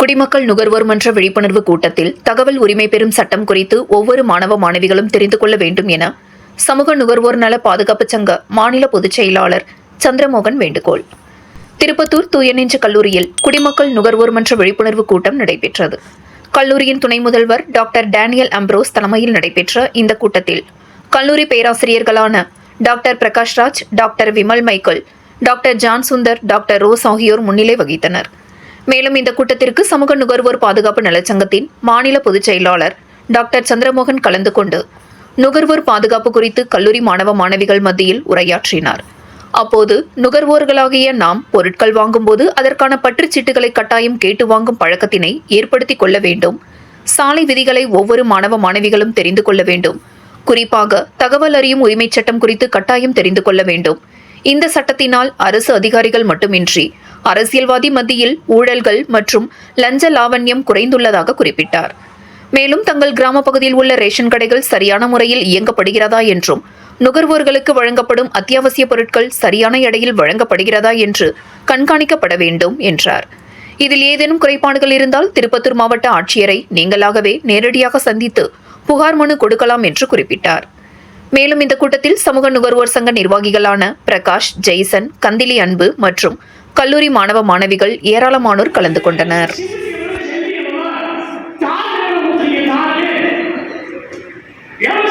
குடிமக்கள் நுகர்வோர் மன்ற விழிப்புணர்வு கூட்டத்தில் தகவல் உரிமை பெறும் சட்டம் குறித்து ஒவ்வொரு மாணவ மாணவிகளும் தெரிந்து கொள்ள வேண்டும் என சமூக நுகர்வோர் நல பாதுகாப்பு சங்க மாநில பொதுச் செயலாளர் சந்திரமோகன் வேண்டுகோள். திருப்பத்தூர் தூயநெஞ்சு கல்லூரியில் குடிமக்கள் நுகர்வோர் மன்ற விழிப்புணர்வு கூட்டம் நடைபெற்றது. கல்லூரியின் துணை முதல்வர் டாக்டர் டேனியல் அம்ப்ரோஸ் தலைமையில் நடைபெற்ற இந்த கூட்டத்தில் கல்லூரி பேராசிரியர்களான doctor Prakashraj doctor Vimal Michael doctor John Sundar doctor Rose ஆகியோர் முன்னிலை வகித்தனர். மேலும் இந்த கூட்டத்திற்கு சமூக நுகர்வோர் பாதுகாப்பு நலச்சங்கத்தின் மாநில பொதுச் செயலாளர் டாக்டர் சந்திரமோகன் கலந்து கொண்டு நுகர்வோர் பாதுகாப்பு குறித்து கல்லூரி மாணவ மாணவிகள் மத்தியில் உரையாற்றினார். அப்போது நுகர்வோர்களாகிய நாம் பொருட்கள் வாங்கும்போது அதற்கான பற்றுச்சீட்டுகளை கட்டாயம் கேட்டு வாங்கும் பழக்கத்தினை ஏற்படுத்திக் கொள்ள வேண்டும். சாலை விதிகளை ஒவ்வொரு மாணவ மாணவிகளும் தெரிந்து கொள்ள வேண்டும். குறிப்பாக தகவல் அறியும் உரிமைச் சட்டம் குறித்து கட்டாயம் தெரிந்து கொள்ள வேண்டும். இந்த சட்டத்தினால் அரசு அதிகாரிகள் மட்டுமின்றி அரசியல்வாதி மத்தியில் ஊழல்கள் மற்றும் லஞ்ச லாவண்யம் குறைந்துள்ளதாக குறிப்பிட்டார். மேலும் தங்கள் கிராம பகுதியில் உள்ள ரேஷன் கடைகள் சரியான முறையில் இயங்கப்படுகிறதா என்றும் நுகர்வோர்களுக்கு வழங்கப்படும் அத்தியாவசிய பொருட்கள் சரியான எடையில் வழங்கப்படுகிறதா என்று கண்காணிக்கப்பட வேண்டும் என்றார். இதில் ஏதேனும் குறைபாடுகள் இருந்தால் திருப்பத்தூர் மாவட்ட ஆட்சியரை நீங்களாகவே நேரடியாக சந்தித்து புகார் மனு கொடுக்கலாம் என்று குறிப்பிட்டார். மேலும் இந்த கூட்டத்தில் சமூக நுகர்வோர் சங்க நிர்வாகிகளான பிரகாஷ் ஜெய்சன் கந்திலி அன்பு மற்றும் கல்லூரி மாணவ மாணவிகள் ஏராளமானோர் கலந்து கொண்டனர். எவ்வளவு